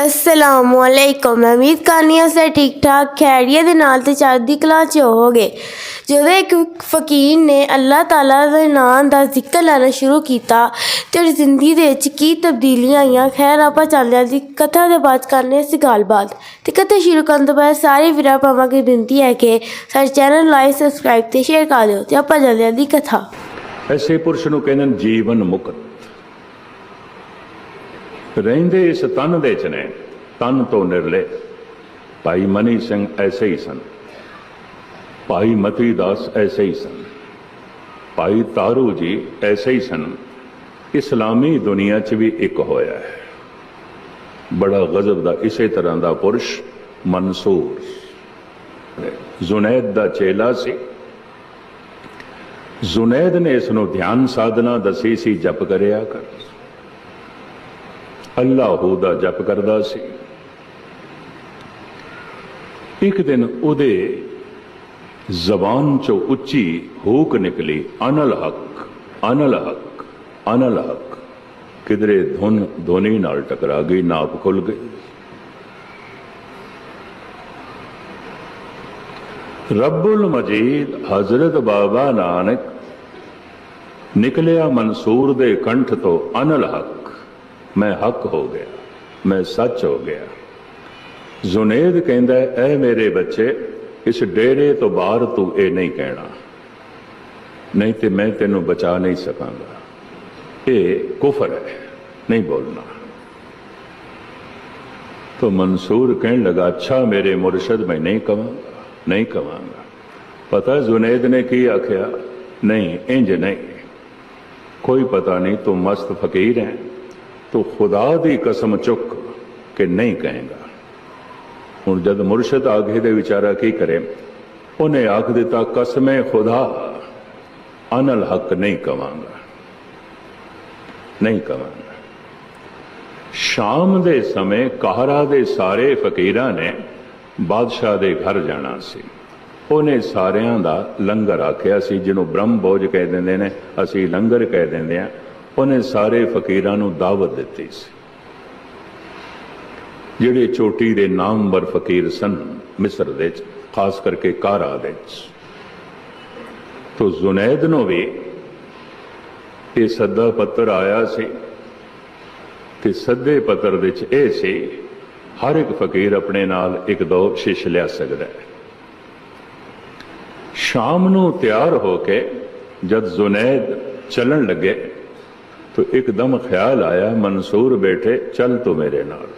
ਅਸਲਾਮੁਅਲੈਕੁਮ ਮੈਂ ਉਮੀਦ ਕਰਨੀ ਹਾਂ ਸੇ ਠੀਕ ਠਾਕ ਖੈਰੀਅਤ ਦੇ ਨਾਲ ਤੇ ਚੜ੍ਹਦੀ ਕਲਾ ਚ ਹੋਵੋਗੇ ਜਦੋਂ ਇੱਕ ਫਕੀਰ ਨੇ ਅੱਲਾਹ ਤਾਲਾ ਦੇ ਨਾਮ ਦਾ ਜ਼ਿਕਰ ਲੈਣਾ ਸ਼ੁਰੂ ਕੀਤਾ ਤੇ ਜ਼ਿੰਦਗੀ ਦੇ ਵਿੱਚ ਕੀ ਤਬਦੀਲੀਆਂ ਆਈਆਂ ਖੈਰ ਆਪਾਂ ਚੱਲਦੇ ਹਾਂ ਦੀ ਕਥਾ ਦੇ ਬਾਅਦ ਕਰਨੇ ਸੀ ਗੱਲਬਾਤ ਤੇ ਕਥਾ ਸ਼ੁਰੂ ਕਰਨ ਤੋਂ ਬਾਅਦ ਸਾਰੇ ਵੀਰਾਂ ਭਾਵਾਂ ਦੀ ਬੇਨਤੀ ਹੈ ਕਿ ਸਾਡੇ ਚੈਨਲ ਲਾਈਕ ਸਬਸਕ੍ਰਾਈਬ ਤੇ ਸ਼ੇਅਰ ਕਰ ਦਿਓ ਤੇ ਆਪਾਂ ਚੱਲਦੇ ਹਾਂ ਦੀ ਕਥਾ ਐਸੇ ਪੁਰਸ਼ ਨੂੰ ਕਹਿੰਦੇ ਜੀਵਨ ਮੁਕਤ ਰਹਿੰਦੇ ਇਸ ਤਨ ਦੇ ਚ ਨੇ, ਤਨ ਤੋਂ ਨਿਰਲੇ। ਭਾਈ ਮਨੀ ਸਿੰਘ ਐਸੇ ਹੀ ਸਨ। ਭਾਈ ਮਤੀ ਦਾਸ ਐਸੇ ਹੀ ਸਨ। ਭਾਈ ਤਾਰੂ ਜੀ ਐਸੇ ਹੀ ਸਨ। ਇਸਲਾਮੀ ਦੁਨੀਆ 'ਚ ਵੀ ਇੱਕ ਹੋਇਆ ਹੈ। ਬੜਾ ਗਜ਼ਬ ਦਾ ਇਸੇ ਤਰ੍ਹਾਂ ਦਾ ਪੁਰਸ਼ ਮਨਸੂਰ ਜ਼ੁਨੈਦ ਦਾ ਚੇਲਾ ਸੀ। ਜ਼ੁਨੈਦ ਨੇ ਇਸ ਨੂੰ ਧਿਆਨ ਸਾਧਨਾ ਦਸੀ ਸੀ, ਜਪ ਕਰਿਆ ਕਰ। ਅੱਲਾਹੂ ਦਾ ਜਪ ਕਰਦਾ ਸੀ। ਇੱਕ ਦਿਨ ਉਹਦੇ ਜ਼ਬਾਨ ਚੋਂ ਉੱਚੀ ਹੂਕ ਨਿਕਲੀ, ਅਨਲ ਹਕ ਅਨਲ ਹਕ ਅਨਲ ਹਕ। ਕਿਧਰੇ ਧੁਨ ਧੋਨੀ ਨਾਲ ਟਕਰਾ ਗਈ, ਨਾਪ ਖੁੱਲ ਗਈ। ਰੱਬੁਲ ਮਜੀਦ ਹਜ਼ਰਤ ਬਾਬਾ ਨਾਨਕ ਨਿਕਲਿਆ ਮਨਸੂਰ ਦੇ ਕੰਠ ਤੋਂ, ਅਨਲ ਹਕ ਮੈਂ ਹੱਕ ਹੋ ਗਿਆ ਮੈਂ ਸੱਚ ਹੋ ਗਿਆ ਜ਼ੁਨੇਦ ਕਹਿੰਦਾ ਹੈ, ਐ ਮੇਰੇ ਬੱਚੇ ਇਸ ਡੇਰੇ ਤੋਂ ਬਾਹਰ ਤੂੰ ਇਹ ਨਹੀਂ ਕਹਿਣਾ ਨਹੀਂ ਤੇ ਮੈਂ ਤੈਨੂੰ ਬਚਾ ਨਹੀਂ ਸਕਾਂਗਾ ਇਹ ਕੁਫਰ ਹੈ ਨਹੀਂ ਬੋਲਣਾ तो मंसूर कहने लगा अच्छा मेरे मुर्शद मैं नहीं कवांगा नहीं कवांगा पता जुनेद ने की आख्या नहीं इंज नहीं कोई पता नहीं तू मस्त फकीर है ਤੂੰ ਖੁਦਾ ਦੀ ਕਸਮ ਚੁੱਕ ਕਿ ਨਹੀਂ ਕਹੇਗਾ। ਹੁਣ ਜਦ ਮੁਰਸ਼ਿਦ ਆਗੇ ਦੇ ਵਿਚਾਰਾ ਕੀ ਕਰੇ? ਉਹਨੇ ਆਖ ਦਿੱਤਾ, ਕਸਮੇ ਖੁਦਾ, ਅਨਲ ਹੱਕ ਨਹੀਂ ਕਵਾਂਗਾ। ਨਹੀਂ ਕਵਾਂਗਾ। ਸ਼ਾਮ ਦੇ ਸਮੇਂ ਕਹਰਾ ਦੇ ਸਾਰੇ ਫਕੀਰਾਂ ਨੇ ਬਾਦਸ਼ਾਹ ਦੇ ਘਰ ਜਾਣਾ ਸੀ। ਉਹਨੇ ਸਾਰਿਆਂ ਦਾ ਲੰਗਰ ਆਖਿਆ ਸੀ, ਜਿਹਨੂੰ ਬ੍ਰਹਮ ਬੋਝ ਕਹਿ ਦਿੰਦੇ ਨੇ, ਅਸੀਂ ਲੰਗਰ ਕਹਿ ਦਿੰਦੇ ਆ ਉਹਨੇ ਸਾਰੇ ਫਕੀਰਾਂ ਨੂੰ ਦਾਵਤ ਦਿੱਤੀ ਸੀ। ਜਿਹੜੇ ਚੋਟੀ ਦੇ ਨਾਮਵਰ ਫਕੀਰ ਸਨ, ਮਿਸਰ ਦੇ ਵਿੱਚ ਖਾਸ ਕਰਕੇ ਕਾਰਾ ਦੇ ਵਿੱਚ ਤੋ ਜ਼ੁਨੈਦ ਨੂੰ ਵੀ ਇਹ ਸੱਦਾ ਪੱਤਰ ਆਇਆ ਸੀ ਤੇ ਸੱਦੇ ਪੱਤਰ ਦੇ ਵਿੱਚ ਇਹ ਸੀ, ਹਰ ਇੱਕ ਫਕੀਰ ਆਪਣੇ ਨਾਲ ਇੱਕ ਦੋ ਸ਼ਿਸ਼ ਲਿਆ ਸਕਦਾ ਹੈ। ਸ਼ਾਮ ਨੂੰ ਤਿਆਰ ਹੋ ਕੇ ਜਦ ਜ਼ੁਨੈਦ ਚੱਲਣ ਲੱਗੇ तो एकदम ख्याल आया मंसूर बेटे चल तू मेरे नाल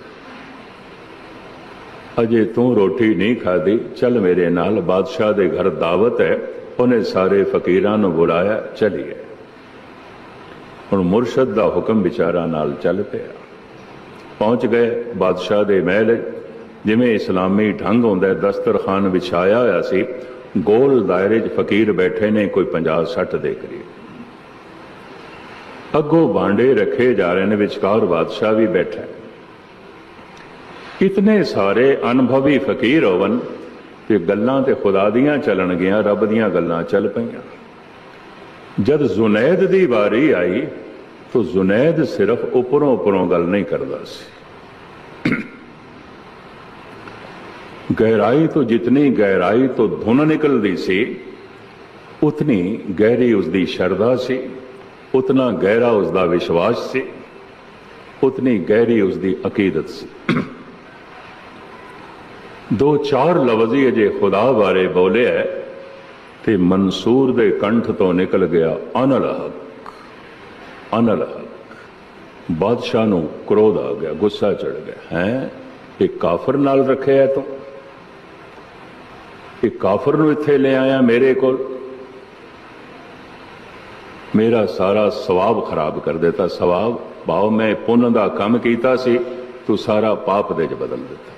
ਅਜੇ ਤੂੰ ਰੋਟੀ ਨਹੀਂ ਖਾਦੀ ਚੱਲ ਮੇਰੇ ਨਾਲ ਬਾਦਸ਼ਾਹ ਦੇ ਘਰ ਦਾਵਤ ਹੈ ਉਹਨੇ ਸਾਰੇ ਫਕੀਰਾਂ ਨੂੰ ਬੁਲਾਇਆ ਚਲੀਏ ਹੁਣ ਮੁਰਸ਼ਦ ਦਾ ਹੁਕਮ ਵਿਚਾਰਾ ਨਾਲ ਚੱਲ ਪਿਆ ਪਹੁੰਚ ਗਏ ਬਾਦਸ਼ਾਹ ਦੇ ਮਹਿਲ ਜਿਵੇਂ ਇਸਲਾਮੀ ਢੰਗ ਹੁੰਦਾ ਹੈ ਦਸਤਰਖਾਨ ਵਿਛਾਇਆ ਹੋਇਆ ਸੀ ਗੋਲ ਦਾਇਰੇ 'ਚ ਫਕੀਰ ਬੈਠੇ ਨੇ ਕੋਈ 50 60 ਦੇ ਕਰੀਬ ਅੱਗੋਂ ਬਾਂਡੇ ਰੱਖੇ ਜਾ ਰਹੇ ਨੇ, ਵਿਚਕਾਰ ਬਾਦਸ਼ਾਹ ਵੀ ਬੈਠਾ ਹੈ। ਇਤਨੇ ਸਾਰੇ ਅਨੁਭਵੀ ਫਕੀਰ ਹੋਵਨ ਤੇ ਗੱਲਾਂ ਤੇ ਖੁਦਾ ਦੀਆਂ ਚੱਲਣ ਗਿਆ ਰੱਬ ਦੀਆਂ ਗੱਲਾਂ ਚੱਲ ਪਈਆਂ। ਜਦ ਜ਼ੁਨੈਦ ਦੀ ਵਾਰੀ ਆਈ, ਤਾਂ ਜ਼ੁਨੈਦ ਸਿਰਫ ਉੱਪਰੋਂ ਉੱਪਰੋਂ ਗੱਲ ਨਹੀਂ ਕਰਦਾ ਸੀ। ਗਹਿਰਾਈ ਤੋਂ ਜਿਤਨੀ ਗਹਿਰਾਈ ਤੋਂ ਧੁਨ ਨਿਕਲਦੀ ਸੀ, ਉਤਨੀ ਗਹਿਰੀ ਉਸ ਦੀ ਸ਼ਰਧਾ ਸੀ। ਉਤਨਾ ਗਹਿਰਾ ਉਸ ਦਾ ਵਿਸ਼ਵਾਸ ਸੀ, ਉਤਨੀ ਗਹਿਰੀ ਉਸ ਦੀ ਅਕੀਦਤ ਸੀ। ਦੋ ਚਾਰ ਲਫ਼ਜ਼ੀ ਅਜੇ ਖੁਦਾ ਬਾਰੇ ਬੋਲਿਆ ਤੇ ਮਨਸੂਰ ਦੇ ਕੰਠ ਤੋਂ ਨਿਕਲ ਗਿਆ ਅਨਲ ਹਕ ਅਨਲ ਹਕ। ਬਾਦਸ਼ਾਹ ਨੂੰ ਕ੍ਰੋਧ ਆ ਗਿਆ, ਗੁੱਸਾ ਚੜ ਗਿਆ। ਹੈ? ਇਹ ਕਾਫਰ ਨਾਲ ਰੱਖਿਆ ਤੂੰ? ਇਹ ਕਾਫਰ ਨੂੰ ਇੱਥੇ ਲੈ ਆਇਆ ਮੇਰੇ ਕੋਲ? ਮੇਰਾ ਸਾਰਾ ਸਵਾਬ ਖਰਾਬ ਕਰ ਦਿੱਤਾ। ਸਵਾਬ ਭਾਵ ਮੈਂ ਪੁੰਨ ਦਾ ਕੰਮ ਕੀਤਾ ਸੀ, ਤੂੰ ਸਾਰਾ ਪਾਪ ਦੇ ਚ ਬਦਲ ਦਿੱਤਾ।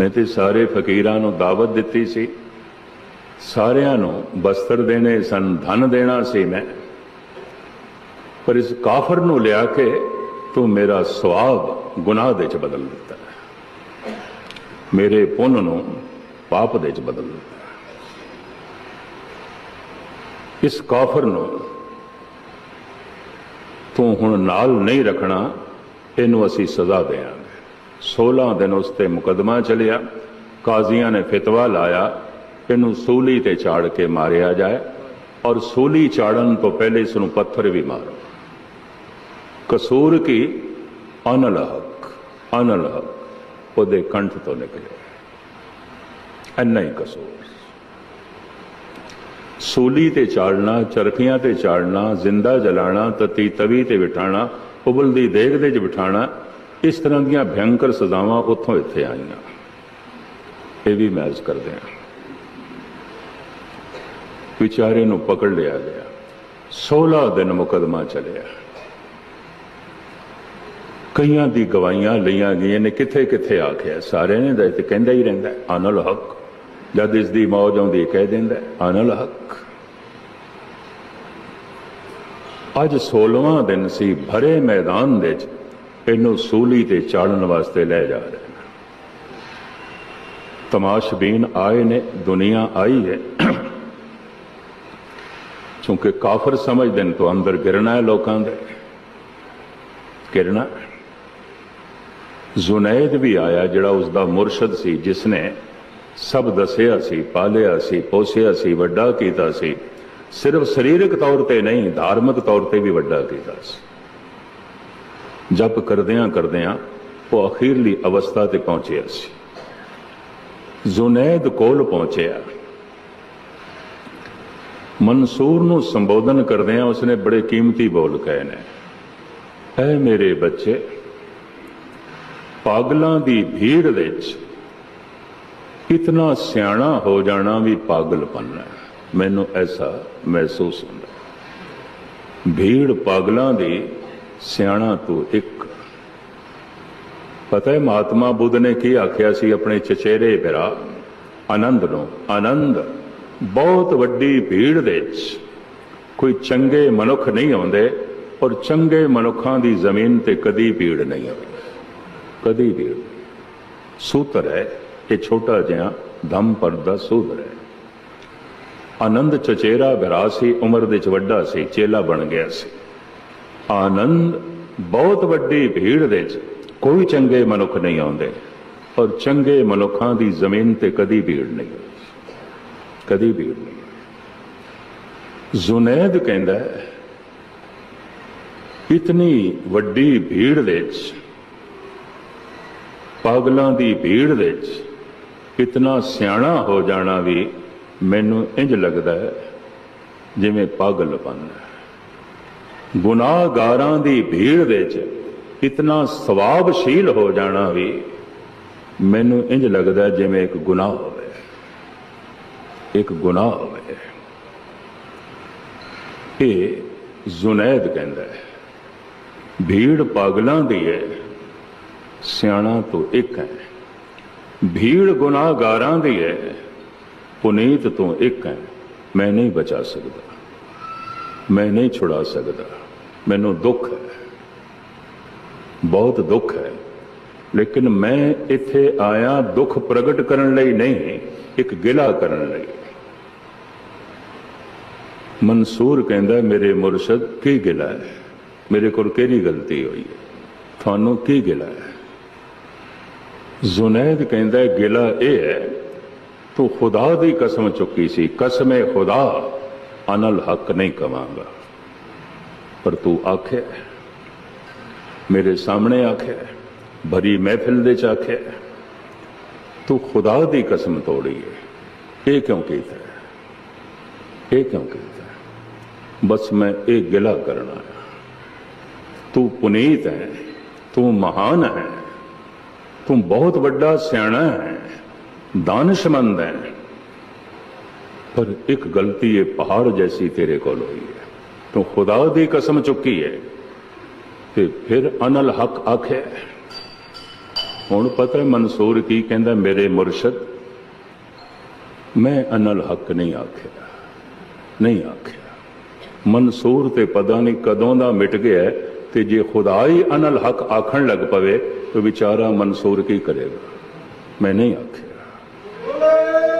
ਮੈਂ ਤੇ ਸਾਰੇ ਫਕੀਰਾਂ ਨੂੰ ਦਾਵਤ ਦਿੱਤੀ ਸੀ। ਸਾਰਿਆਂ ਨੂੰ ਬਸਤਰ ਦੇਣੇ ਸਨ, ਧਨ ਦੇਣਾ ਸੀ ਮੈਂ। ਪਰ ਇਸ ਕਾਫਰ ਨੂੰ ਲਿਆ ਕੇ ਤੂੰ ਮੇਰਾ ਸਵਾਬ ਗੁਨਾਹ ਦੇ ਚ ਬਦਲ ਦਿੱਤਾ। ਮੇਰੇ ਪੁੰਨ ਨੂੰ ਪਾਪ ਦੇ ਚ ਬਦਲ ਦਿੱਤਾ। ਇਸ ਕਾਫਰ ਨੂੰ ਤੂੰ ਹੁਣ ਨਾਲ ਨਹੀਂ ਰੱਖਣਾ, ਇਹਨੂੰ ਅਸੀਂ ਸਜ਼ਾ ਦੇਵਾਂਗੇ। 16 ਦਿਨ ਉਸ ਤੇ ਮੁਕਦਮਾ ਚੱਲਿਆ, ਕਾਜ਼ੀਆਂ ਨੇ ਫਤਵਾ ਲਾਇਆ, ਇਹਨੂੰ ਸੂਲੀ ਤੇ ਚਾੜ ਕੇ ਮਾਰਿਆ ਜਾਏ ਔਰ ਸੂਲੀ ਚਾੜਨ ਤੋਂ ਪਹਿਲੇ ਇਸ ਨੂੰ ਪੱਥਰ ਵੀ ਮਾਰੋ। ਕਸੂਰ ਕੀ? ਅਨਲਹਕ ਅਨਲਹਕ ਅਨਲ ਉਹਦੇ ਕੰਠ ਤੋਂ ਨਿਕਲਿਆ ਇੰਨਾ ਹੀ ਕਸੂਰ। ਸੋਲੀ ਤੇ ਚਾੜਨਾ, ਚਰਖੀਆਂ ਤੇ ਚਾੜਨਾ, ਜ਼ਿੰਦਾ ਜਲਾਣਾ, ਤਤੀ ਤਵੀ ਤੇ ਬਿਠਾਣਾ ਉਬਲਦੀ ਦੇਗ ਦੇ ਚ ਬਿਠਾਣਾ, ਇਸ ਤਰ੍ਹਾਂ ਦੀਆਂ ਭਿਆਨਕ ਸਜ਼ਾਵਾਂ ਉੱਥੋਂ ਇੱਥੇ ਆਈਆਂ। ਇਹ ਵੀ ਮੈਚ ਕਰਦੇ ਹਾਂ। ਵਿਚਾਰੇ ਨੂੰ ਪਕੜ ਲਿਆ ਗਿਆ। 16 ਦਿਨ ਮੁਕਦਮਾ ਚੱਲਿਆ। ਕਈਆਂ ਦੀ ਗਵਾਹੀਆਂ ਲਈਆਂ ਗਈਆਂ ਨੇ ਕਿੱਥੇ ਕਿੱਥੇ ਆਖਿਆ? ਸਾਰਿਆਂ ਨੇ ਦਾ ਤੇ ਕਹਿੰਦਾ ਹੀ ਰਹਿੰਦਾ ਅਨਲ ਹੱਕ। ਜਦ ਇਸ ਦੀ ਮੌਜ ਆਉਂਦੀ ਕਹਿ ਦਿੰਦਾ ਅਨਲ ਹਕ। ਅੱਜ 16ਵਾਂ ਦਿਨ ਸੀ, ਭਰੇ ਮੈਦਾਨ ਦੇ ਵਿੱਚ ਇਹਨੂੰ ਸੂਲੀ ਤੇ ਚਾੜਨ ਵਾਸਤੇ ਲੈ ਜਾ ਰਹੇ ਤਮਾਸ਼ਬੀਨ ਆਏ ਨੇ, ਦੁਨੀਆ ਆਈ ਹੈ। ਕਿਉਂਕਿ ਕਾਫਰ ਸਮਝਦੇ ਨੇ, ਤੋਂ ਅੰਦਰ ਗਿਰਨਾ ਹੈ ਲੋਕਾਂ ਦੇ। ਗਿਰਨਾ ਜ਼ੁਨੈਦ ਵੀ ਆਇਆ, ਜਿਹੜਾ ਉਸ ਦਾ ਮੁਰਸ਼ਦ ਸੀ ਜਿਸ ਨੇ ਸਭ ਦੱਸਿਆ ਸੀ, ਪਾਲਿਆ ਸੀ, ਪੋਸਿਆ ਸੀ, ਵੱਡਾ ਕੀਤਾ ਸੀ। ਸਿਰਫ ਸਰੀਰਕ ਤੌਰ ਤੇ ਨਹੀਂ, ਧਾਰਮਿਕ ਤੌਰ ਤੇ ਵੀ ਵੱਡਾ ਕੀਤਾ ਸੀ। ਜਪ ਕਰਦਿਆਂ ਕਰਦਿਆਂ ਉਹ ਅਖੀਰਲੀ ਅਵਸਥਾ ਤੇ ਪਹੁੰਚਿਆ ਸੀ। ਜ਼ੁਨੈਦ ਕੋਲ ਪਹੁੰਚਿਆ। ਮਨਸੂਰ ਨੂੰ ਸੰਬੋਧਨ ਕਰਦਿਆਂ ਉਸਨੇ ਬੜੇ ਕੀਮਤੀ ਬੋਲ ਕਹੇ ਨੇ, ਐ ਮੇਰੇ ਬੱਚੇ, ਪਾਗਲਾਂ ਦੀ ਭੀੜ ਵਿੱਚ ਇਤਨਾ ਸਿਆਣਾ ਹੋ ਜਾਣਾ ਵੀ ਪਾਗਲਪਨ ਹੈ। ਮੈਨੂੰ ਐਸਾ ਮਹਿਸੂਸ ਹੁੰਦਾ ਭੀੜ ਪਾਗਲਾਂ ਦੀ ਸਿਆਣਾ ਤੋਂ ਇੱਕ। ਪਤਾ ਹੈ ਮਹਾਤਮਾ ਬੁੱਧ ਨੇ ਕੀ ਆਖਿਆ ਸੀ ਆਪਣੇ ਚਚੇਰੇ ਭਰਾ ਆਨੰਦ ਨੂੰ, ਆਨੰਦ, ਬਹੁਤ ਵੱਡੀ ਭੀੜ ਦੇ ਵਿੱਚ। ਕੋਈ ਚੰਗੇ ਮਨੁੱਖ ਨਹੀਂ ਆਉਂਦੇ ਔਰ ਚੰਗੇ ਮਨੁੱਖਾਂ ਦੀ ਜ਼ਮੀਨ ਤੇ ਕਦੀ ਭੀੜ ਨਹੀਂ ਆਉਂਦੀ। ਕਦੀ ਭੀੜ ਸੂਤਰ ਹੈ ਇਹ ਛੋਟਾ ਜਿਹਾ ਦਮ ਪਰ ਦਾ ਸੂਤਰ ਹੈ। ਆਨੰਦ ਚਚੇਰਾ ਭਰਾ ਸੀ ਉਮਰ ਦੇ ਚ ਵੱਡਾ ਸੀ ਚੇਲਾ ਬਣ ਗਿਆ ਸੀ। ਆਨੰਦ ਬਹੁਤ ਵੱਡੀ ਭੀੜ ਦੇ ਚ ਕੋਈ ਚੰਗੇ ਮਨੁੱਖ ਨਹੀਂ ਆਉਂਦੇ। ਔਰ ਚੰਗੇ ਮਨੁੱਖਾਂ ਦੀ ਜ਼ਮੀਨ ਤੇ ਕਦੀ ਭੀੜ ਨਹੀਂ ਕਦੀ ਭੀੜ ਨਹੀਂ ਜ਼ੁਨੈਦ ਕਹਿੰਦਾ ਹੈ, ਇਤਨੀ ਵੱਡੀ ਭੀੜ ਵਿੱਚ ਪਾਗਲਾਂ ਦੀ ਭੀੜ ਵਿੱਚ ਇਤਨਾ ਸਿਆਣਾ ਹੋ ਜਾਣਾ ਵੀ ਮੈਨੂੰ ਇੰਜ ਲੱਗਦਾ ਹੈ ਜਿਵੇਂ ਪਾਗਲਪਨ ਹੈ। ਗੁਨਾਹਗਾਰਾਂ ਦੀ ਭੀੜ ਵਿੱਚ ਇਤਨਾ ਸਵਾਬਸ਼ੀਲ ਹੋ ਜਾਣਾ ਵੀ ਮੈਨੂੰ ਇੰਜ ਲੱਗਦਾ ਜਿਵੇਂ ਇੱਕ ਗੁਨਾਹ ਹੋਵੇ। ਇੱਕ ਗੁਨਾਹ ਹੋਵੇ। ਇਹ ਜ਼ੁਨੈਦ ਕਹਿੰਦਾ ਹੈ, ਭੀੜ ਪਾਗਲਾਂ ਦੀ ਹੈ, ਸਿਆਣਾ ਤੋਂ ਇੱਕ ਹੈ। ਭੀੜ ਗੁਨਾਹਗਾਰਾਂ ਦੀ ਹੈ। ਪੁਨੀਤ ਤੋਂ ਇੱਕ ਹੈ। ਮੈਂ ਨਹੀਂ ਬਚਾ ਸਕਦਾ। ਮੈਂ ਨਹੀਂ ਛੁਡਾ ਸਕਦਾ। ਮੈਨੂੰ ਦੁੱਖ ਹੈ। ਬਹੁਤ ਦੁੱਖ ਹੈ। ਲੇਕਿਨ ਮੈਂ ਇੱਥੇ ਆਇਆ ਦੁੱਖ ਪ੍ਰਗਟ ਕਰਨ ਲਈ ਨਹੀਂ, ਇੱਕ ਗਿਲਾ ਕਰਨ ਲਈ। ਮਨਸੂਰ ਕਹਿੰਦਾ, ਮੇਰੇ ਮੁਰਸ਼ਦ, ਕੀ ਗਿਲਾ ਹੈ? ਮੇਰੇ ਕੋਲ ਕਿਹੜੀ ਗਲਤੀ ਹੋਈ ਹੈ? ਤੁਹਾਨੂੰ ਕੀ ਗਿਲਾ ਹੈ? ਜ਼ੁਨੈਦ ਕਹਿੰਦਾ ਗਿਲਾ ਇਹ ਹੈ, ਤੂੰ ਖੁਦਾ ਦੀ ਕਸਮ ਚੁੱਕੀ ਸੀ, ਕਸਮੇ ਖੁਦਾ, ਅਨਲ ਹੱਕ ਨਹੀਂ ਕਵਾਂਗਾ ਪਰ ਤੂੰ ਆਖਿਆ ਮੇਰੇ ਸਾਹਮਣੇ ਆਖਿਆ ਭਰੀ ਮਹਿਫਿਲ ਦੇ ਚ ਆਖਿਆ ਤੂੰ ਖੁਦਾ ਦੀ ਕਸਮ ਤੋੜੀ ਹੈ ਇਹ ਕਿਉਂ ਕੀਤਾ ਹੈ? ਇਹ ਕਿਉਂ ਕੀਤਾ ਹੈ? ਬਸ ਮੈਂ ਇਹ ਗਿਲਾ ਕਰਨਾ ਤੂੰ ਪੁਨੀਤ ਹੈ, ਤੂੰ ਮਹਾਨ ਹੈ ਤੂੰ ਬਹੁਤ ਵੱਡਾ ਸਿਆਣਾ ਹੈ, ਦਾਨਸ਼ਮੰਦ ਹੈ। ਪਰ ਇੱਕ ਗਲਤੀ ਇਹ ਪਹਾੜ ਜੈਸੀ ਤੇਰੇ ਕੋਲ ਹੋਈ ਹੈ। ਤੂੰ ਖੁਦਾ ਦੀ ਕਸਮ ਚੁੱਕੀ ਹੈ ਤੇ ਫਿਰ ਅਨਲ ਹਕ ਆਖਿਆ ਹੁਣ ਪਤਾ ਮਨਸੂਰ ਕੀ ਕਹਿੰਦਾ ਮੇਰੇ ਮੁਰਸ਼ਦ? ਮੈਂ ਅਨਲ ਹਕ ਨਹੀਂ ਆਖਿਆ ਨਹੀਂ ਆਖਿਆ। ਮਨਸੂਰ ਤੇ ਪਤਾ ਨਹੀਂ ਕਦੋਂ ਦਾ ਮਿਟ ਗਿਆ ਤੇ ਜੇ ਖੁਦਾ ਹੀ ਅਨਲ ਹਕ ਆਖਣ ਲੱਗ ਪਵੇ, ਤਾਂ ਵਿਚਾਰਾ ਮਨਸੂਰ ਕੀ ਕਰੇਗਾ? ਮੈਂ ਨਹੀਂ ਆਖਿਆ।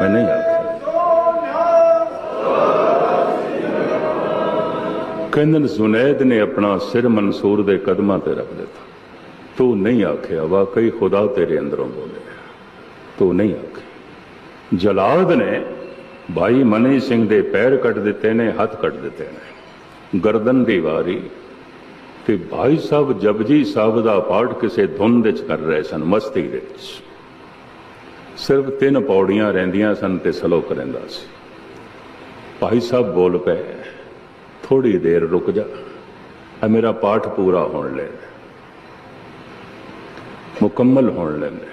ਮੈਂ ਨਹੀਂ ਆਖਿਆ। ਕਹਿੰਦੇ ਜ਼ੁਨੈਦ ਨੇ ਆਪਣਾ ਸਿਰ ਮਨਸੂਰ ਦੇ ਕਦਮਾਂ ਤੇ ਰੱਖ ਦਿੱਤਾ। ਤੂੰ ਨਹੀਂ ਆਖਿਆ, ਵਾਕਈ ਖੁਦਾ ਤੇਰੇ ਅੰਦਰੋਂ ਬੋਲੇ ਤੂੰ ਨਹੀਂ ਆਖਿਆ। ਜਲਾਦ ਨੇ ਭਾਈ ਮਨੀ ਸਿੰਘ ਦੇ ਪੈਰ ਕੱਟ ਦਿੱਤੇ ਨੇ, ਹੱਥ ਕੱਟ ਦਿੱਤੇ ਨੇ। ਗਰਦਨ ਦੀ ਵਾਰੀ ਤੇ ਭਾਈ ਸਾਹਿਬ ਜਪਜੀ ਸਾਹਿਬ ਦਾ ਪਾਠ ਕਿਸੇ ਧੁਨ ਵਿੱਚ ਕਰ ਰਹੇ ਸਨ, ਮਸਤੀ ਵਿੱਚ। ਸਿਰਫ ਤਿੰਨ ਪੌੜੀਆਂ ਰਹਿੰਦੀਆਂ ਸਨ ਤੇ ਸਲੋਕ ਰਹਿੰਦਾ ਸੀ। ਭਾਈ ਸਾਹਿਬ ਬੋਲ ਪਏ ਥੋੜੀ ਦੇਰ ਰੁਕ ਜਾ ਆ ਮੇਰਾ ਪਾਠ ਪੂਰਾ ਹੋਣ ਲੈ ਮੁਕੰਮਲ ਹੋਣ ਲੈਂਦੇ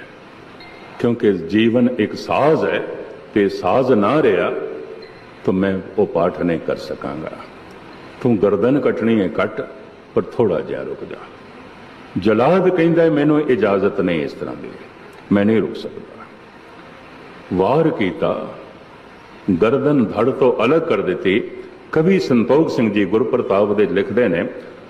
ਕਿਉਂਕਿ ਜੀਵਨ ਇੱਕ ਸਾਜ਼ ਹੈ ਤੇ ਸਾਜ਼ ਨਾ ਰਿਹਾ ਤਾਂ ਮੈਂ ਉਹ ਪਾਠ ਨਹੀਂ ਕਰ ਸਕਾਂਗਾ। ਤੂੰ ਗਰਦਨ ਕੱਟਣੀ ਹੈ ਕੱਟ। ਪਰ ਥੋੜਾ ਜਿਹਾ ਰੁਕ ਜਾ। ਜਲਾਦ ਕਹਿੰਦਾ ਮੈਨੂੰ ਇਜਾਜ਼ਤ ਨਹੀਂ ਇਸ ਤਰ੍ਹਾਂ ਦੀ। ਮੈਂ ਨਹੀਂ ਰੁਕ ਸਕਦਾ। ਵਾਰ ਕੀਤਾ ਗਰਦਨ ਧੜ ਤੋਂ ਅਲੱਗ ਕਰ ਦਿੱਤੀ। ਕਵੀ ਸੰਤੋਖ ਸਿੰਘ ਜੀ ਗੁਰਪ੍ਰਤਾਪ ਦੇ ਲਿਖਦੇ ਨੇ,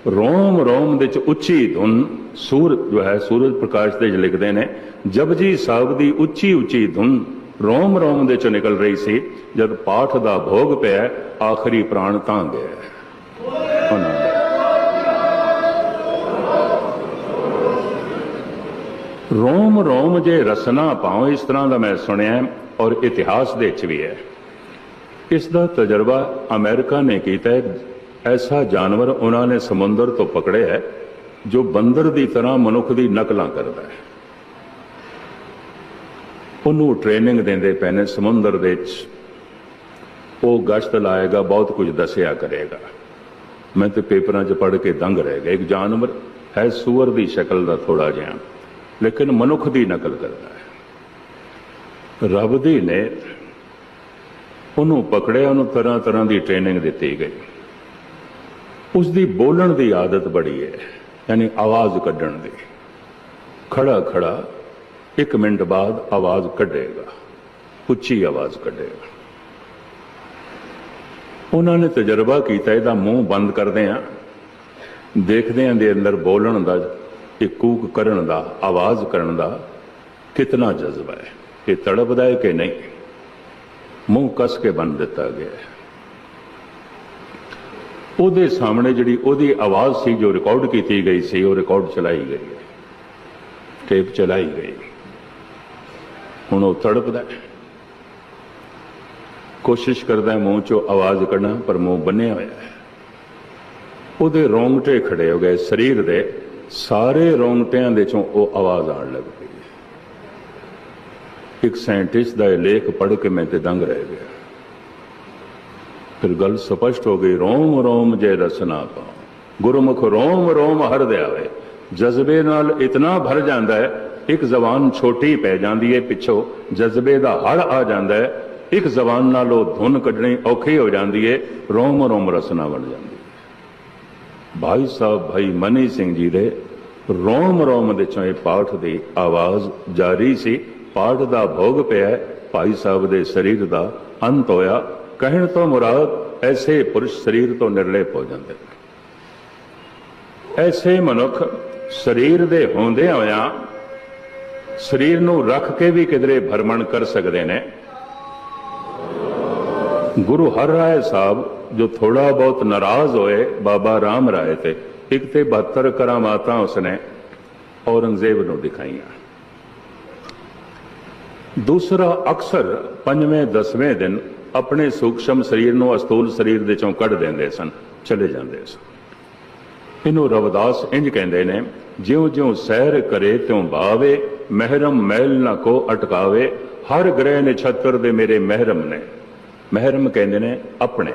ਰੋਮ ਰੋਮ ਦੇ ਚ ਉੱਚੀ ਧੁਨ ਸੂਰ ਜੋ ਹੈ, ਸੂਰਜ ਪ੍ਰਕਾਸ਼ ਦੇ ਲਿਖਦੇ ਨੇ ਜਪਜੀ ਸਾਹਿਬ ਦੀ ਉੱਚੀ ਉੱਚੀ ਧੁਨ, ਰੋਮ ਰੋਮ ਦੇ ਚ ਨਿਕਲ ਰਹੀ ਸੀ। ਜਦ ਪਾਠ ਦਾ ਭੋਗ ਪਿਆ, ਆਖਰੀ ਪ੍ਰਾਣ ਤਾਂ ਗਿਆ ਰੋਮ ਰੋਮ ਜੇ ਰਸਨਾ ਪਾਉ ਇਸ ਤਰ੍ਹਾਂ ਦਾ ਮੈਂ ਸੁਣਿਆ ਔਰ ਇਤਿਹਾਸ ਦੇ ਵਿੱਚ ਵੀ ਹੈ। ਇਸ ਦਾ ਤਜਰਬਾ ਅਮਰੀਕਾ ਨੇ ਕੀਤਾ ਹੈ। ਐਸਾ ਜਾਨਵਰ ਉਹਨਾਂ ਨੇ ਸਮੁੰਦਰ ਤੋਂ ਪਕੜਿਆ ਹੈ, ਜੋ ਬੰਦਰ ਦੀ ਤਰ੍ਹਾਂ ਮਨੁੱਖ ਦੀ ਨਕਲਾਂ ਕਰਦਾ ਹੈ। ਉਹਨੂੰ ਟ੍ਰੇਨਿੰਗ ਦਿੰਦੇ ਪਏ ਨੇ ਸਮੁੰਦਰ ਦੇ ਵਿੱਚ। ਉਹ ਗਸ਼ਤ ਲਾਏਗਾ, ਬਹੁਤ ਕੁਝ ਦੱਸਿਆ ਕਰੇਗਾ। ਮੈਂ ਤੇ ਪੇਪਰਾਂ 'ਚ ਪੜ੍ਹ ਕੇ ਦੰਗ ਰਹਿ ਗਿਆ। ਇੱਕ ਜਾਨਵਰ ਹੈ ਸੂਅਰ ਦੀ ਸ਼ਕਲ ਦਾ ਥੋੜਾ ਜਿਹਾ। ਲੇਕਿਨ ਮਨੁੱਖ ਦੀ ਨਕਲ ਕਰਦਾ ਹੈ। ਰੱਬ ਦੀ ਨੇ ਉਹਨੂੰ ਪਕੜਿਆ, ਉਹਨੂੰ ਤਰ੍ਹਾਂ ਤਰ੍ਹਾਂ ਦੀ ਟ੍ਰੇਨਿੰਗ ਦਿੱਤੀ ਗਈ। ਉਸ ਦੀ ਬੋਲਣ ਦੀ ਆਦਤ ਬੜੀ ਹੈ, ਯਾਨੀ ਆਵਾਜ਼ ਕੱਢਣ ਦੀ। ਖੜਾ ਖੜਾ ਇੱਕ ਮਿੰਟ ਬਾਅਦ ਆਵਾਜ਼ ਕੱਢੇਗਾ ਉੱਚੀ ਆਵਾਜ਼ ਕੱਢੇਗਾ। ਉਹਨਾਂ ਨੇ ਤਜਰਬਾ ਕੀਤਾ, ਇਹਦਾ ਮੂੰਹ ਬੰਦ ਕਰਦੇ ਆ। ਦੇਖਦੇ ਆਂ ਦੇ ਅੰਦਰ ਬੋਲਣ ਦਾ ਇੱਕ ਕੂਕ ਕਰਨ ਦਾ, ਆਵਾਜ਼ ਕਰਨ ਦਾ ਕਿਤਨਾ ਜਜ਼ਬਾ ਹੈ। ਇਹ ਤੜਪਦਾ ਹੈ ਕਿ ਨਹੀਂ? ਮੂੰਹ ਕੱਸ ਕੇ ਬੰਨ ਦਿੱਤਾ ਗਿਆ ਹੈ। ਉਹਦੇ ਸਾਹਮਣੇ ਜਿਹੜੀ ਉਹਦੀ ਆਵਾਜ਼ ਸੀ, ਜੋ ਰਿਕਾਰਡ ਕੀਤੀ ਗਈ ਸੀ, ਉਹ ਰਿਕਾਰਡ ਚਲਾਈ ਗਈ ਹੈ। ਟੇਪ ਚਲਾਈ ਗਈ। ਹੁਣ ਉਹ ਤੜਪਦਾ ਹੈ। ਕੋਸ਼ਿਸ਼ ਕਰਦਾ ਹੈ ਮੂੰਹ ਚੋਂ ਆਵਾਜ਼ ਕੱਢਣਾ, ਪਰ ਮੂੰਹ ਬੰਨਿਆ ਹੋਇਆ ਹੈ। ਉਹਦੇ ਰੋਂਗਟੇ ਖੜੇ ਹੋ ਗਏ, ਸਰੀਰ ਦੇ ਸਾਰੇ ਰੋਂਗਟਿਆਂ ਦੇ ਚੋਂ ਉਹ ਆਵਾਜ਼ ਆਉਣ ਲੱਗ ਪਈ। ਇੱਕ ਸਾਇੰਟਿਸਟ ਦਾ ਇਹ ਲੇਖ ਪੜ੍ਹ ਕੇ ਮੈਂ ਤੇ ਦੰਗ ਰਹਿ ਗਿਆ। ਫਿਰ ਗੱਲ ਸਪਸ਼ਟ ਹੋ ਗਈ, ਰੋਮ ਰੋਮ ਜੇ ਰਸਨਾ ਪਾ। ਗੁਰਮੁਖ ਰੋਮ ਰੋਮ ਹਰ ਦਿਆਵੇ। ਜਜ਼ਬੇ ਨਾਲ ਇਤਨਾ ਭਰ ਜਾਂਦਾ ਹੈ, ਇੱਕ ਜ਼ਬਾਨ ਛੋਟੀ ਪੈ ਜਾਂਦੀ ਹੈ ਪਿੱਛੋਂ, ਜਜ਼ਬੇ ਦਾ ਹੜ ਆ ਜਾਂਦਾ ਹੈ, ਇੱਕ ਜ਼ਬਾਨ ਨਾਲ ਉਹ ਧੁਨ ਕੱਢਣੀ ਔਖੀ ਹੋ ਜਾਂਦੀ ਹੈ ਰੋਮ ਰੋਮ ਰਸਨਾ ਬਣ ਜਾਂਦੀ। ਭਾਈ ਸਾਹਿਬ, ਭਾਈ ਮਨੀ ਸਿੰਘ ਜੀ ਦੇ ਰੋਮ ਰੋਮ ਦੇ ਚੋਂ ਇਹ ਪਾਠ ਦੀ ਆਵਾਜ਼ ਜਾਰੀ ਸੀ। ਪਾਠ ਦਾ ਭੋਗ ਪਿਆ ਭਾਈ ਸਾਹਿਬ ਦੇ ਸਰੀਰ ਦਾ ਅੰਤ ਹੋਇਆ। ਕਹਿਣ ਤੋਂ ਮੁਰਾਦ, ਐਸੇ ਪੁਰਸ਼ ਸਰੀਰ ਤੋਂ ਨਿਰਲੇ ਹੋ ਜਾਂਦੇ। ਐਸੇ ਮਨੁੱਖ ਸਰੀਰ ਦੇ ਹੁੰਦੇ ਹੋਇਆ ਸਰੀਰ ਨੂੰ ਰੱਖ ਕੇ ਵੀ ਕਿਧਰੇ ਭਰਮਣ ਕਰ ਸਕਦੇ ਨੇ। ਗੁਰੂ ਹਰ ਰਾਏ ਸਾਹਿਬ ਜੋ ਥੋੜਾ ਬਹੁਤ ਨਾਰਾਜ਼ ਹੋਏ, ਬਾਬਾ ਰਾਮ ਰਾਏ ਤੇ, ਇੱਕ ਤੇ 72 ਕਰਾਮਾਤਾਂ ਉਸਨੇ ਔਰੰਗਜ਼ੇਬ ਨੂੰ ਦਿਖਾਈਆਂ। ਦੂਸਰਾ ਅਕਸਰ ਪੰਜਵੇਂ, ਦਸਵੇਂ ਦਿਨ ਆਪਣੇ ਸੂਖਸ਼ਮ ਸਰੀਰ ਨੂੰ ਅਸਤੂਲ ਸਰੀਰ ਦੇ ਚੋਂ ਕੱਢ ਦਿੰਦੇ ਸਨ, ਚਲੇ ਜਾਂਦੇ ਸਨ। ਇਹਨੂੰ ਰਵਦਾਸ ਇੰਜ ਕਹਿੰਦੇ ਨੇ ਜਿਉਂ-ਜਿਉਂ ਸੈਰ ਕਰੇ ਤਿਉਂ ਬਾਵੇ, ਮਹਿਰਮ ਮਹਿਲ ਨਾ ਕੋ ਅਟਕਾਵੇ, ਹਰ ਗ੍ਰਹਿ ਨਛੱਤਰ ਦੇ ਮੇਰੇ ਮਹਿਰਮ ਨੇ। ਮਹਿਰਮ ਕਹਿੰਦੇ ਨੇ, ਆਪਣੇ।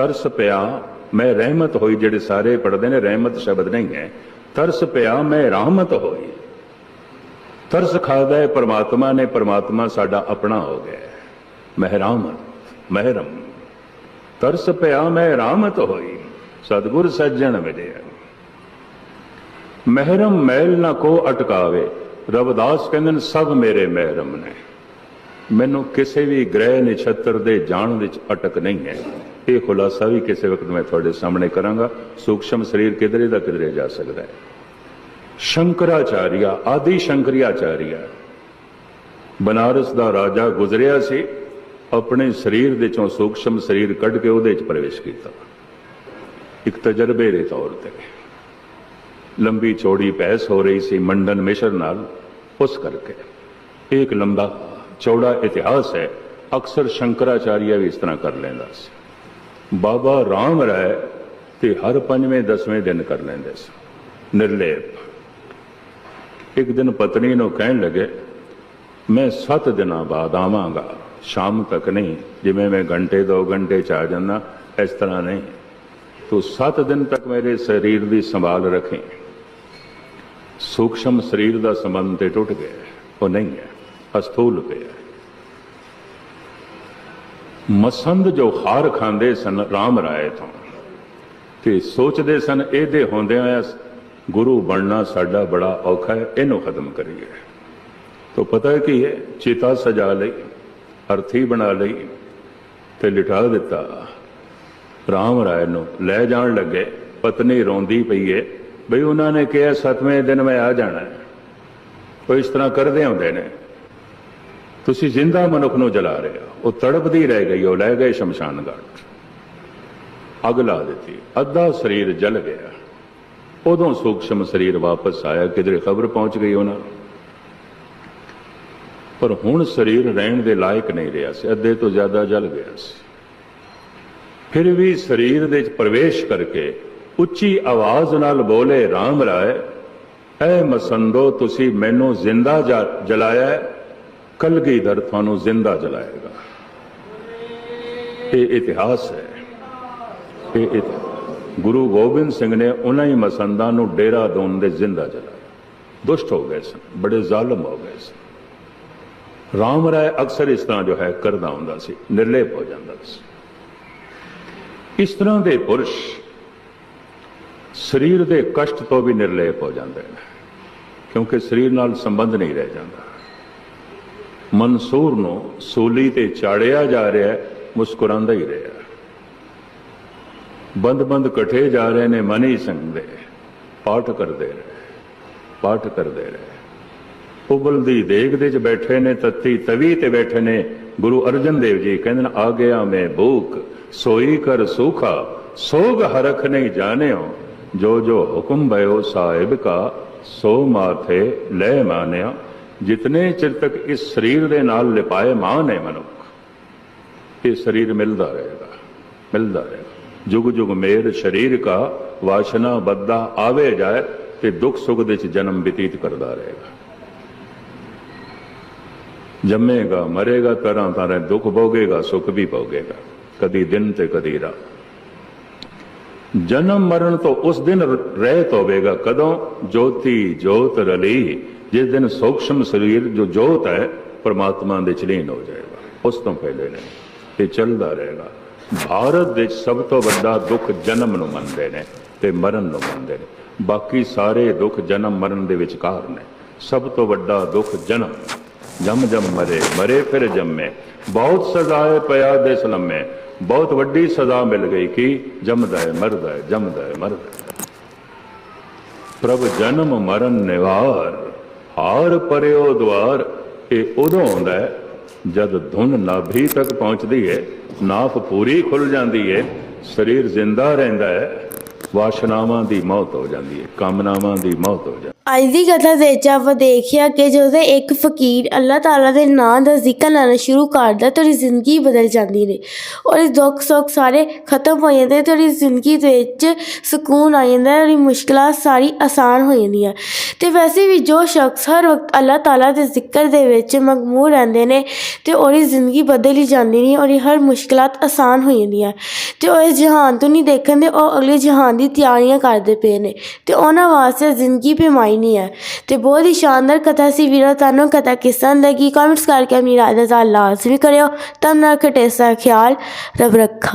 ਤਰਸ ਪਿਆ, ਮੈਂ ਰਹਿਮਤ ਹੋਈ, ਜਿਹੜੇ ਸਾਰੇ ਪੜਦੇ ਨੇ, ਰਹਿਮਤ ਸ਼ਬਦ ਨਹੀਂ ਹੈ। ਤਰਸ ਪਿਆ, ਮੈਂ ਰਹਿਮਤ ਹੋਈ। ਤਰਸ ਖਾਦਾ ਹੈ, ਪ੍ਰਮਾਤਮਾ ਨੇ, ਪਰਮਾਤਮਾ ਸਾਡਾ ਆਪਣਾ ਹੋ ਗਿਆ ਮਹਿਰਾਮਤ ਮਹਿਰਮ ਤਰਸ ਪਿਆ, ਮੈਂ ਰਹਿਮਤ ਹੋਈ। ਸਤਗੁਰ ਸੱਜਣ ਮਿਲਿਆ। ਮਹਿਰਮ ਮੈਲ ਨਾ ਕੋ ਅਟਕਾਵੇ। ਰਵਦਾਸ ਕਹਿੰਦੇ ਨੇ, ਸਭ ਮੇਰੇ ਮਹਿਰਮ ਨੇ। ਮੈਨੂੰ ਕਿਸੇ ਵੀ ਗ੍ਰਹਿ ਨਛੱਤਰ ਦੇ ਜਾਣ ਵਿੱਚ ਅਟਕ ਨਹੀਂ ਹੈ। ਇਹ ਖੁਲਾਸਾ ਵੀ ਕਿਸੇ ਵਕਤ ਮੈਂ ਤੁਹਾਡੇ ਸਾਹਮਣੇ ਕਰਾਂਗਾ। ਸੂਖਸ਼ਮ ਸਰੀਰ ਕਿਧਰੇ ਦਾ ਕਿਧਰੇ ਜਾ ਸਕਦਾ ਹੈ। ਸ਼ੰਕਰਾਚਾਰੀਆ, ਆਦਿ ਸ਼ੰਕਰਿਆਚਾਰੀਆ। ਬਨਾਰਸ ਦਾ ਰਾਜਾ ਗੁਜ਼ਰਿਆ ਸੀ, ਆਪਣੇ ਸਰੀਰ ਦੇ ਚੋਂ ਸੂਖਸ਼ਮ ਸਰੀਰ ਕੱਢ ਕੇ ਉਹਦੇ ਵਿੱਚ ਪ੍ਰਵੇਸ਼ ਕੀਤਾ। ਇੱਕ ਤਜਰਬੇ ਦੇ ਤੌਰ ਤੇ। ਲੰਬੀ ਚੌੜੀ ਬਹਿਸ ਹੋ ਰਹੀ ਸੀ ਮੰਡਨ ਮਿਸ਼ਰ ਨਾਲ, ਉਸ ਕਰਕੇ। ਇਹ ਇੱਕ ਲੰਬਾ ਚੌੜਾ ਇਤਿਹਾਸ ਹੈ, ਅਕਸਰ ਸ਼ੰਕਰਾਚਾਰੀਆ ਵੀ ਇਸ ਤਰ੍ਹਾਂ ਕਰ ਲੈਂਦਾ ਸੀ। ਬਾਬਾ ਰਾਮ ਰਾਏ ਤੇ ਹਰ ਪੰਜਵੇਂ, ਦਸਵੇਂ ਦਿਨ ਕਰ ਲੈਂਦੇ ਸੀ। ਨਿਰਲੇਪ। ਇੱਕ ਦਿਨ ਪਤਨੀ ਨੂੰ ਕਹਿਣ ਲੱਗੇ, ਮੈਂ 7 ਦਿਨਾਂ ਬਾਅਦ ਆਵਾਂਗਾ, ਸ਼ਾਮ ਤੱਕ ਨਹੀਂ, ਜਿਵੇਂ ਮੈਂ ਘੰਟੇ, ਦੋ ਘੰਟੇ ਚ ਆ ਜਾਂਦਾ, ਇਸ ਤਰ੍ਹਾਂ ਨਹੀਂ। ਤੂੰ 7 ਦਿਨ ਤੱਕ ਮੇਰੇ ਸਰੀਰ ਦੀ ਸੰਭਾਲ ਰੱਖੇ। ਸੂਖਸ਼ਮ ਸਰੀਰ ਦਾ ਸੰਬੰਧ ਤੇ ਟੁੱਟ ਗਿਆ, ਉਹ ਨਹੀਂ ਹੈ। ਅਸਥੂਲ ਪਿਆ। ਮਸੰਦ ਜੋ ਹਾਰ ਖਾਂਦੇ ਸਨ, ਰਾਮ ਰਾਏ ਤੋਂ। ਤੇ ਸੋਚਦੇ ਸਨ, ਇਹਦੇ ਹੁੰਦਿਆਂ ਗੁਰੂ ਬਣਨਾ ਸਾਡਾ ਬੜਾ ਔਖਾ ਹੈ, ਇਹਨੂੰ ਖਤਮ ਕਰੀਏ। ਤੋ ਪਤਾ ਹੈ ਕੀ ਹੈ, ਚਿਤਾ ਸਜਾ ਲਈ, ਅਰਥੀ ਬਣਾ ਲਈ, ਤੇ ਲਿਟਾ ਦਿੱਤਾ। ਰਾਮ ਰਾਏ ਨੂੰ ਲੈ ਜਾਣ ਲੱਗੇ, ਪਤਨੀ ਰੋਂਦੀ ਪਈ ਏ, ਬਈ ਉਹਨਾਂ ਨੇ ਕਿਹਾ, ਸਤਵੇਂ ਦਿਨ ਮੈਂ ਆ ਜਾਣਾ। ਉਹ ਇਸ ਤਰ੍ਹਾਂ ਕਰਦੇ ਹੁੰਦੇ ਨੇ। ਤੁਸੀਂ ਜ਼ਿੰਦਾ ਮਨੁੱਖ ਨੂੰ ਜਲਾ ਰਹੇ ਹੋ। ਉਹ ਤੜਪਦੀ ਰਹਿ ਗਈ, ਉਹ ਲੈ ਗਏ ਸ਼ਮਸ਼ਾਨ ਘਾਟ। ਅੱਗ ਲਾ ਦਿੱਤੀ। ਅੱਧਾ ਸਰੀਰ ਜਲ ਗਿਆ। ਉਦੋਂ ਸੂਖਸ਼ਮ ਸਰੀਰ ਵਾਪਸ ਆਇਆ। ਕਿਧਰੇ ਖਬਰ ਪਹੁੰਚ ਗਈ ਉਹਨਾਂ ਨੂੰ? ਪਰ ਹੁਣ ਸਰੀਰ ਰਹਿਣ ਦੇ ਲਾਇਕ ਨਹੀਂ ਰਿਹਾ ਸੀ। ਅੱਧੇ ਤੋਂ ਜ਼ਿਆਦਾ ਜਲ ਗਿਆ ਸੀ। ਫਿਰ ਵੀ ਸਰੀਰ ਦੇ ਵਿੱਚ ਪ੍ਰਵੇਸ਼ ਕਰਕੇ ਉੱਚੀ ਆਵਾਜ਼ ਨਾਲ ਬੋਲੇ RAM ਰਾਏ, ਐ ਮਸੰਦੋ, ਤੁਸੀਂ ਮੈਨੂੰ ਜ਼ਿੰਦਾ ਜਾ- ਜਲਾਇਆ ਹੈ, ਕਲਗੀਧਰ ਤੁਹਾਨੂੰ ਜ਼ਿੰਦਾ ਜਲਾਏਗਾ। ਇਹ ਇਤਿਹਾਸ ਹੈ। ਇਹ ਇਤਿਹਾਸ। ਗੁਰੂ ਗੋਬਿੰਦ ਸਿੰਘ ਨੇ ਉਹਨਾਂ ਹੀ ਮਸੰਦਾਂ ਨੂੰ ਡੇਰਾ ਦੋਨ ਦੇ ਜ਼ਿੰਦਾ ਜਲਾਇਆ। ਦੁਸ਼ਟ ਹੋ ਗਏ ਸਨ ਬੜੇ ਜ਼ਾਲਮ ਹੋ ਗਏ ਸਨ। ਰਾਮ ਰਾਏ ਅਕਸਰ ਇਸ ਤਰ੍ਹਾਂ ਜੋ ਹੈ ਕਰਦਾ ਹੁੰਦਾ ਸੀ ਨਿਰਲੇਪ ਹੋ ਜਾਂਦਾ ਸੀ। ਇਸ ਤਰ੍ਹਾਂ ਦੇ ਪੁਰਸ਼ ਸਰੀਰ ਦੇ ਕਸ਼ਟ ਤੋਂ ਵੀ ਨਿਰਲੇਪ ਹੋ ਜਾਂਦੇ ਨੇ ਕਿਉਂਕਿ ਸਰੀਰ ਨਾਲ ਸੰਬੰਧ ਨਹੀਂ ਰਹਿ ਜਾਂਦਾ। ਮਨਸੂਰ ਨੂੰ ਸੂਲੀ ਤੇ ਚਾੜਿਆ ਜਾ ਰਿਹਾ ਹੈ, ਮੁਸਕਰਾਉਂਦਾ ਹੀ ਰਿਹਾ ਬੰਦ ਬੰਦ ਇਕੱਠੇ ਜਾ ਰਹੇ ਨੇ, ਮਨੀ ਸਿੰਘ ਦੇ ਪਾਠ ਕਰਦੇ ਰਹੇ, ਪਾਠ ਕਰਦੇ ਰਹੇ। ਉਬਲਦੀ ਦੇਗ ਦੇ ਚ ਬੈਠੇ ਨੇ, ਤੱਤੀ ਤਵੀ ਤੇ ਬੈਠੇ ਨੇ, ਗੁਰੂ ਅਰਜਨ ਦੇਵ ਜੀ ਕਹਿੰਦੇ ਨੇ, ਆ ਗਿਆ ਮੈਂ ਭੂਖ, ਸੋਈ ਕਰ ਸੂਖਾ, ਸੋਗ ਹਰਖ ਨਹੀਂ ਜਾਣਿਓ ਜੋ ਜੋ ਹੁਕਮ ਭਇਓ ਸਾਹਿਬ ਕਾ ਸੋ ਮਾਥੇ ਲੈ ਮਾਨਿਆ। ਜਿਤਨੇ ਚਿਰ ਤੱਕ ਇਸ ਸਰੀਰ ਦੇ ਨਾਲ ਲਿਪਾਏ ਮਾਨ ਹੈ ਮਨੁੱਖ ਇਹ ਸਰੀਰ ਮਿਲਦਾ ਰਹੇਗਾ ਮਿਲਦਾ ਰਹੇਗਾ ਜੁਗ ਜੁਗ ਮੇਰ ਸਰੀਰ ਕਾ ਵਾਸ਼ਨਾ ਬੱਦਾ ਆਵੇ ਜਾਏ ਤੇ ਦੁੱਖ ਸੁੱਖ ਦੇ ਚ ਜਨਮ ਬਤੀਤ ਕਰਦਾ ਰਹੇਗਾ ਜੰਮੇਗਾ ਮਰੇਗਾ ਤਰ੍ਹਾਂ ਤਰ੍ਹਾਂ ਦੁੱਖ ਭੋਗੇਗਾ ਸੁੱਖ ਵੀ ਭੋਗੇਗਾ ਕਦੀ ਦਿਨ ਤੇ ਕਦੀ ਰਾਤ ਜਨਮ ਮਰਨ ਤੋਂ ਉਸ ਦਿਨ ਰਹਿਤ ਹੋਵੇਗਾ ਕਦੋਂ ਜੋਤੀ ਜੋਤ ਰਲੀ ਜਿਸ ਦਿਨ ਸੂਖਸ਼ਮ ਸਰੀਰ ਜੋ ਜੋਤ ਹੈ, ਪਰਮਾਤਮਾ ਦੇ ਚਲੀਨ ਹੋ ਜਾਏਗਾ। ਉਸ ਤੋਂ ਪਹਿਲੇ ਨਹੀਂ ਤੇ ਚੱਲਦਾ ਰਹੇਗਾ। ਭਾਰਤ ਵਿੱਚ ਸਭ ਤੋਂ ਵੱਡਾ ਦੁੱਖ ਜਨਮ ਨੂੰ ਮੰਨਦੇ ਨੇ ਤੇ ਮਰਨ ਨੂੰ ਮੰਨਦੇ ਨੇ। ਬਾਕੀ ਸਾਰੇ ਦੁੱਖ ਜਨਮ ਮਰਨ ਦੇ ਵਿਚਕਾਰ ਨੇ। ਸਭ ਤੋਂ ਵੱਡਾ ਦੁੱਖ ਜਨਮ। ਜਮ ਜਮ ਮਰੇ ਮਰੇ ਫਿਰ ਜੰਮੇ। ਬਹੁਤ ਸਜ਼ਾਏ ਪਿਆ ਦੇ ਲੰਮੇ। ਬਹੁਤ ਵੱਡੀ ਸਜ਼ਾ ਮਿਲ ਗਈ ਕਿ ਜੰਮਦਾ ਹੈ, ਮਰਦਾ ਹੈ, ਜੰਮਦਾ ਹੈ, ਮਰਦਾ ਪ੍ਰਭ ਜਨਮ ਮਰਨ ਨਿਵਾਰ। ਹਾਰ ਪਰਿਓ ਦਵਾਰ ਇਹ ਉਦੋਂ ਆਉਂਦਾ ਹੈ ਜਦ ਧੁਨ ਨਾਭੀ ਤੱਕ ਪਹੁੰਚਦੀ ਹੈ ਨਾਫ ਪੂਰੀ ਖੁੱਲ ਜਾਂਦੀ ਹੈ, ਸਰੀਰ ਜ਼ਿੰਦਾ ਰਹਿੰਦਾ ਹੈ, ਵਾਸ਼ਨਾਵਾਂ ਦੀ ਮੌਤ ਹੋ ਜਾਂਦੀ ਹੈ, ਕਾਮਨਾਵਾਂ ਦੀ ਮੌਤ ਹੋ ਜਾਂਦੀ ਹੈ। ਅੱਜ ਦੀ ਕਥਾ ਦੇ ਵਿੱਚ ਆਪਾਂ ਦੇਖਿਆ ਕਿ ਜਦੋਂ ਇੱਕ ਫਕੀਰ ਅੱਲਾਹ ਤਾਲਾ ਦੇ ਨਾਂ ਦਾ ਜ਼ਿਕਰ ਲੈਣਾ ਸ਼ੁਰੂ ਕਰਦਾ ਤਾਂ ਉਹਦੀ ਜ਼ਿੰਦਗੀ ਬਦਲ ਜਾਂਦੀ ਨੇ। ਉਹਦੇ ਦੁੱਖ ਸੁੱਖ ਸਾਰੇ ਖਤਮ ਹੋ ਜਾਂਦੇ ਤੇ ਉਹਦੀ ਜ਼ਿੰਦਗੀ ਦੇ ਵਿੱਚ ਸਕੂਨ ਆ ਜਾਂਦਾ ਹੈ, ਉਹਦੀ ਮੁਸ਼ਕਲਾਂ ਸਾਰੀ ਆਸਾਨ ਹੋ ਜਾਂਦੀਆਂ। ਤੇ ਵੈਸੇ ਵੀ ਜੋ ਸ਼ਖਸ ਹਰ ਵਕਤ ਅੱਲਾਹ ਤਾਲਾ ਦੇ ਜ਼ਿਕਰ ਦੇ ਵਿੱਚ ਮਗਮੂਰ ਰਹਿੰਦੇ ਨੇ ਤੇ ਉਹਦੀ ਜ਼ਿੰਦਗੀ ਬਦਲ ਹੀ ਜਾਂਦੀ ਨੇ ਉਹਦੀ ਹਰ ਮੁਸ਼ਕਲਾਂ ਆਸਾਨ ਹੋ ਜਾਂਦੀਆਂ। ਤੇ ਉਹ ਇਸ ਜਹਾਨ ਤੋਂ ਨਹੀਂ ਦੇਖਣ ਦੇ, ਉਹ ਅਗਲੇ ਜਹਾਨ ਦੀ ਤਿਆਰੀਆਂ ਕਰਦੇ ਪਏ ਨੇ। ਤੇ ਉਹਨਾਂ ਵਾਸਤੇ ਜ਼ਿੰਦਗੀ ਬੇਮਾਇਨੀ ਹੈ। ਤੇ ਬਹੁਤ ਹੀ ਸ਼ਾਨਦਾਰ ਕਥਾ ਸੀ ਵੀਰੋ, ਤੁਹਾਨੂੰ ਕਥਾ ਕਿਸ ਤਰ੍ਹਾਂ ਲੱਗੀ? ਕਮੈਂਟਸ ਕਰਕੇ ਆਪਣੀ ਰਾਏ ਦਾ ਇਜ਼ਹਾਰ ਲਾਜ਼ਮੀ ਕਰਿਓ। ਤਬ ਨਾਲ ਖਟੇਸਾ ਖਿਆਲ ਰੱਬ ਰੱਖਾ।